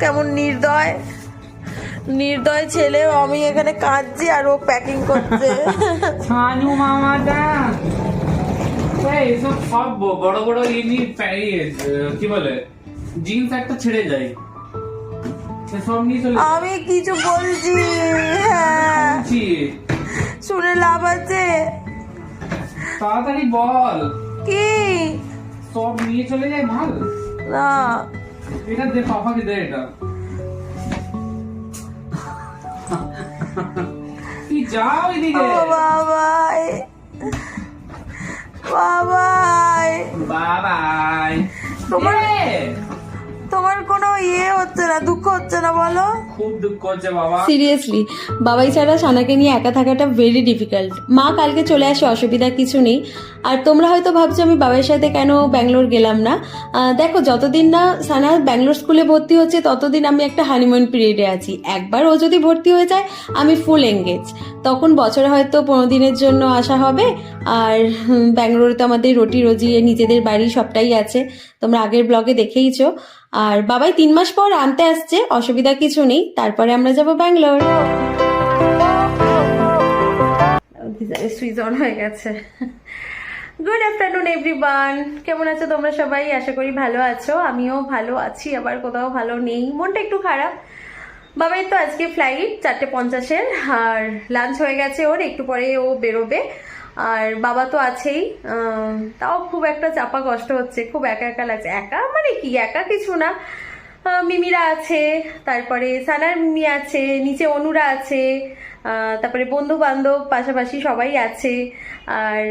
কেমন নির্দয়? নির্দয় ছেলে আমি এখানে কাঁদছি আর ও প্যাকিং করছে। ছানু মামাটা এই সব সব বড় বড় ইনি প্যাই কি বলে জিন্স একটা ছেড়ে যায় আমি কিছু বলছি হ্যাঁ। শুনে লাভ আছে। তাড়াতাড়ি বল। কি? সব নিয়ে চলে যায় ভালো না। এটা দে পাপাকে দে এটা। তুই যাও এদিকে। বাবাই। বাবাই। বাবাই। তোমার- তোমার কোনো ইয়ে হচ্ছে না দুঃখ হচ্ছে না বলো? খুব দুঃখ হচ্ছে বাবা। সিরিয়াসলি বাবাই ছাড়া সানাকে নিয়ে একা থাকাটা ভেরি ডিফিকাল্ট মা কালকে চলে আসে অসুবিধা কিছু নেই। আর তোমরা হয়তো ভাবছ আমি বাবার সাথে কেন ব্যাঙ্গালোর গেলাম না। দেখো যতদিন না সানা ব্যাঙ্গালোর স্কুলে ভর্তি হচ্ছে ততদিন আমি একটা হানিমুন পিরিয়ডে আছি। একবার ও যদি ভর্তি হয়ে যায় আমি ফুল এঙ্গেজ তখন বছরে হয়তো পনেরো দিনের জন্য আসা হবে। আর ব্যাঙ্গালোরে তো আমাদের রুটি রোজি নিজেদের বাড়ি সবটাই আছে। তোমরা আগের ব্লগে দেখেইছো। আর বাবাই তিন মাস পর আনতে আসছে, অসুবিধা কিছু নেই। তারপরে আমরা যাব ব্যাঙ্গালোর। সুইচ অন হয়ে গেছে। গুড আফটারনুন এভরিওয়ান কেমন আছো তোমরা সবাই? আশা করি ভালো আছো। আমিও ভালো আছি, আবার কোথাও ভালো নেই। মনটা একটু খারাপ। বাবাই তো আজকে ফ্লাইট চারটে পঞ্চাশের, আর লাঞ্চ হয়ে গেছে ওর, একটু পরে ও বেরোবে। আর বাবা তো আছেই তাও খুব একটা চাপা কষ্ট হচ্ছে, খুব একা একা লাগছে। একা মানে কি? একা কিছু না। মিমিরা আছে, তারপরে সানার মিমি আছে, নিচে অনুরা আছে তারপরে বন্ধু বান্ধব পাশাপাশি সবাই আছে, আর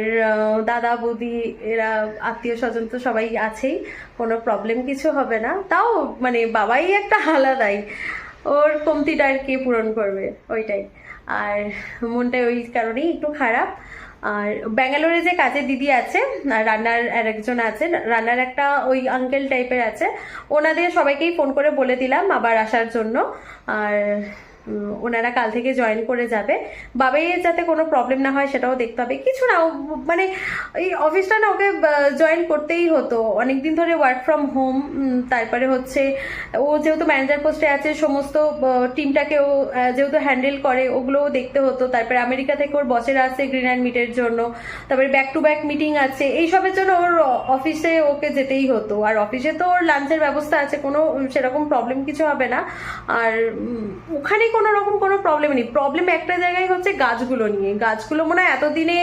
দাদা, বৌদি, এরা আত্মীয় স্বজন তো সবাই আছেই, কোনো প্রবলেম কিছু হবে না। তাও মানে বাবাই একটা আলাদাই। ওর কমতিটা আর কে পূরণ করবে, ওইটাই। আর মনটা ওই কারণেই একটু খারাপ। আর ব্যাঙ্গালোরে যে কাজে দিদি আছে রান্নার আর একজন আছে, রান্নার একটা ওই আঙ্কেল টাইপের আছে, ওনাদের সবাইকেই ফোন করে বলে দিলাম আবার আসার জন্য। আর ওনারা কাল থেকে জয়েন করে যাবে। বাবাইয়ের যাতে কোনো প্রবলেম না হয় সেটাও দেখতে হবে। কিছু না মানে এই অফিসটা না ওকে জয়েন করতেই হতো। অনেকদিন ধরে ওয়ার্ক ফ্রম হোম তারপরে হচ্ছে ও যেহেতু ম্যানেজার পোস্টে আছে, সমস্ত টিমটাকে ও যেহেতু হ্যান্ডেল করে, ওগুলোও দেখতে হতো। তারপরে আমেরিকা থেকে ওর বসেরা আসছে গ্রিন অ্যান্ড মিটের জন্য। তারপরে ব্যাক টু ব্যাক মিটিং আছে। এইসবের জন্য ওর অফিসে ওকে যেতেই হতো। আর অফিসে তো ওর লাঞ্চের ব্যবস্থা আছে, কোনো সেরকম প্রবলেম কিছু হবে না। আর ওখানে কোনো রকম কোনো প্রবলেম নেই। প্রবলেম একটা জায়গায় হচ্ছে গাছগুলো নিয়ে। গাছগুলো মনে হয় এতদিনে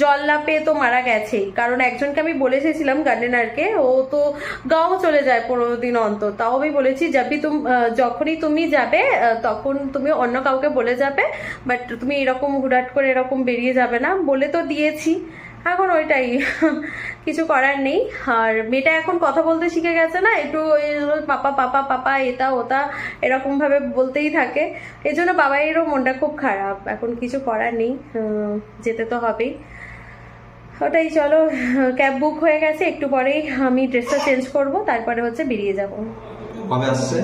জল না পেয়ে তো মারা গেছেই। কারণ একজনকে আমি বলে এসেছিলাম গার্ডেনারকে ও তো গাও চলে যায় পনেরো দিন অন্তর। তাও আমি বলেছি, যাবি তুম যখনই তুমি যাবে তখন তুমি অন্য কাউকে বলে যাবে বাট তুমি এরকম হুটহাট করে এরকম বেরিয়ে যাবে না। বলে তো দিয়েছি। এখন ওইটাই। কিছু করার নেই। আর মেয়েটা এখন কথা বলতে শিখে গেছে না একটু ওই পাপা পাপা পাপা এটা ওটা এরকম ভাবে বলতেই থাকে। এই জন্য বাবাইয়েরও মনটা খুব খারাপ এখন কিছু করার নেই যেতে তো হবেই। ওটাই চলো ক্যাব বুক হয়ে গেছে একটু পরেই আমি ড্রেসটা চেঞ্জ করব তারপরে হচ্ছে বেরিয়ে যাব। কবে আসছে?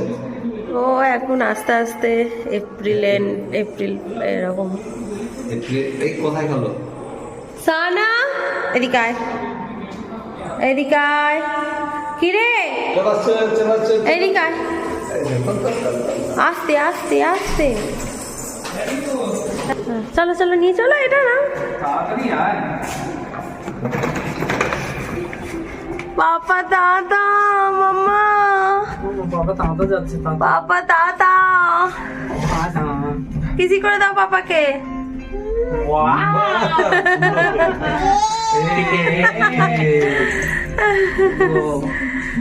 ও এখন আস্তে আস্তে এপ্রিলে এপ্রিল এরকম। এপ্রিল এই কোথায় গেল? সানা! এদিকে আয় এদিকে আয় কিরে? চলাচ্ছে চলাচ্ছে এদিকে আয় আস্তে আস্তে আস্তে। চলো চলো নিয়ে চলো এটা না। পাপা দাদা মামা যাচ্ছে পাপা দাদা। কিসি করে দাও পাপাকে?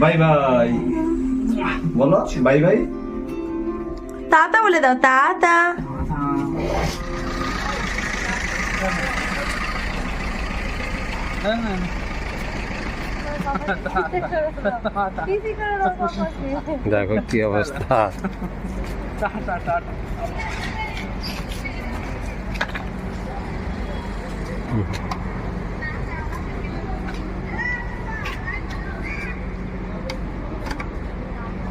বাই বাই বলো বাই বাই তাতা বলে দাও তাতা। দেখো কি অবস্থা।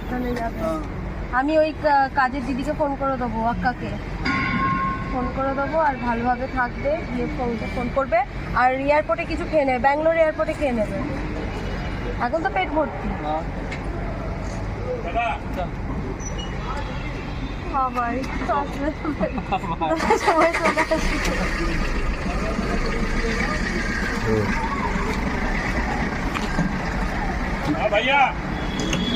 সাবধানে যাবে। আমি ওই কা- কাজের দিদিকে ফোন করে দেবো আক্কাকে। ফোন করে দেবো আর ভালোভাবে থাকবে গিয়ে ফোন ফোন করবে। আর এয়ারপোর্টে কিছু খেয়ে নেবে ব্যাঙ্গালোর এয়ারপোর্টে খেয়ে নেবে। এখন তো পেট ভর্তি। বাবাই সবাই চলে আসছে এ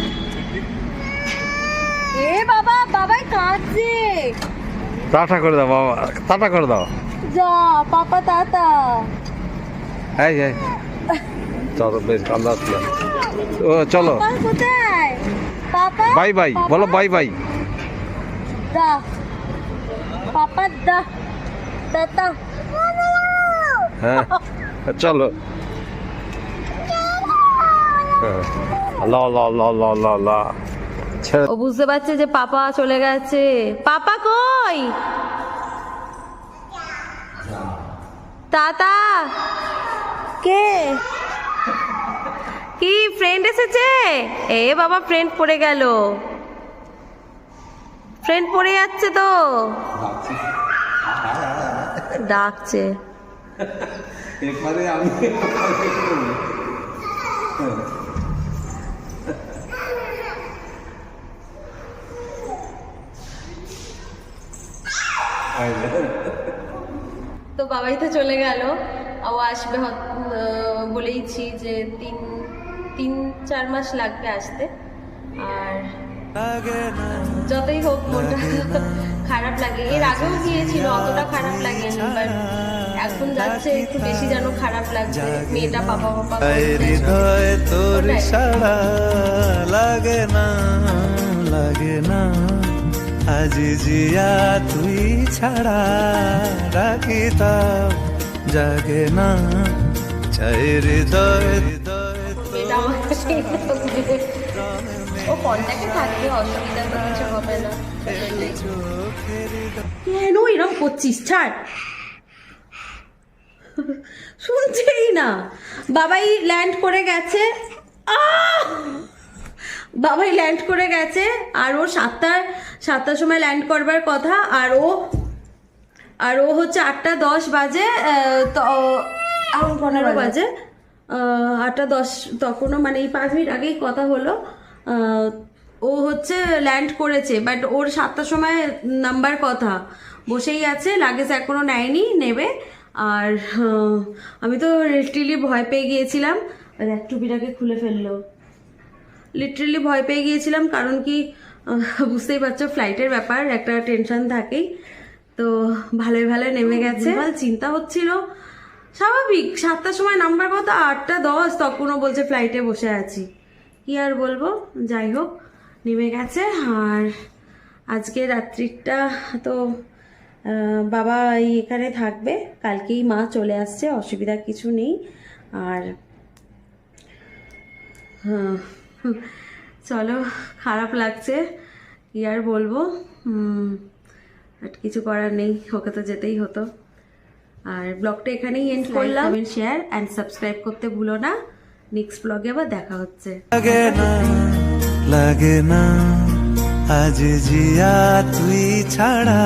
বাবা বাবাই কাঁদছে। টাটা করে দাও বাবা। টাটা করে দাও। যা পাপা তাতা এই এই। চলো বেশ কান্দা আসলে ও চলো। পাপা কোথায়? Papa bye bye. বলো বাই বাই। দা। পাপা দা। তাতা হ্যাঁ চলো। হ্যাঁ। ল ল ল ল ল। ছেড়ে ও বুঝতে পারছে যে পাপা চলে গেছে। পাপা কই? তাতা। কে? কি ফ্রেন্ড এসেছে? এ বাবা ফ্রেন্ড পড়ে গেল। ফ্রেন্ড পড়ে যাচ্ছে তো। ডাকছে। এবারে আমি তো বাবাই তো চলে গেল। ও আসবে বলেইছি যে তিন তিন চার মাস লাগবে আসতে। আর যতই হোক মনটা খারাপ লাগে। এর আগেও গিয়েছিল অতটা খারাপ লাগেনি বাট এখন যাচ্ছে একটু বেশি যেন খারাপ লাগছে। মেয়েটা। হৃদয় তোর সারা লাগে না লাগে না। আজি জিয়া তুই ছাড়া রাখিতাম জাগে না। চাই হৃদয় হৃদয় মেয়েটা আমার কাছে থাকবে। ও কন্ট্যাক্টে থাকবে অসুবিধা তো কিছু হবে না। কেন এরকম করছিস? ছাড়। শুনছেই না। বাবাই ল্যান্ড করে গেছে। আহ! বাবাই ল্যান্ড করে গেছে আর ও সাতটার সাতটার সময় ল্যান্ড করবার কথা আর ও আর ও হচ্ছে আটটা দশ বাজে তো এখন পনেরো বাজে। আটটা দশ তখনও মানে এই পাঁচ মিনিট আগেই কথা হলো। ও হচ্ছে ল্যান্ড করেছে বাট ওর সাতটার সময় নাম্বার কথা। বসেই আছে লাগেজ এখনও নেয়নি নেবে। আর আমি তো লিটারেলি ভয় পেয়ে গিয়েছিলাম। আর দেখ টুপিটাকে খুলে ফেলল। লিটারেলি ভয় পেয়ে গিয়েছিলাম কারণ কি বুঝতেই পারছ ফ্লাইটের ব্যাপার একটা টেনশন থাকেই। তো ভালোই ভালো নেমে গেছে। ভালো চিন্তা হচ্ছিল। স্বাভাবিক সাতটার সময় নাম্বার কত? আটটা দশ তখনও বলছে ফ্লাইটে বসে আছি। কি আর বলব? যাই হোক নেমে গেছে। আর আজকে রাত্রিটা তো বাবা এই এখানে থাকবে। কালকেই মা চলে আসছে অসুবিধা কিছু নেই। আর হ্যাঁ, চলো খারাপ লাগছে কি আর বলব? বাট কিছু করার নেই ওকে তো যেতেই হতো। আর ব্লগটা এখানেই এন্ড করলাম। শেয়ার অ্যান্ড সাবস্ক্রাইব করতে ভুলো না। নেক্সট ব্লগে আবার দেখা হচ্ছে। লাগে না লাগে না আজ জিয়া তুই ছাড়া।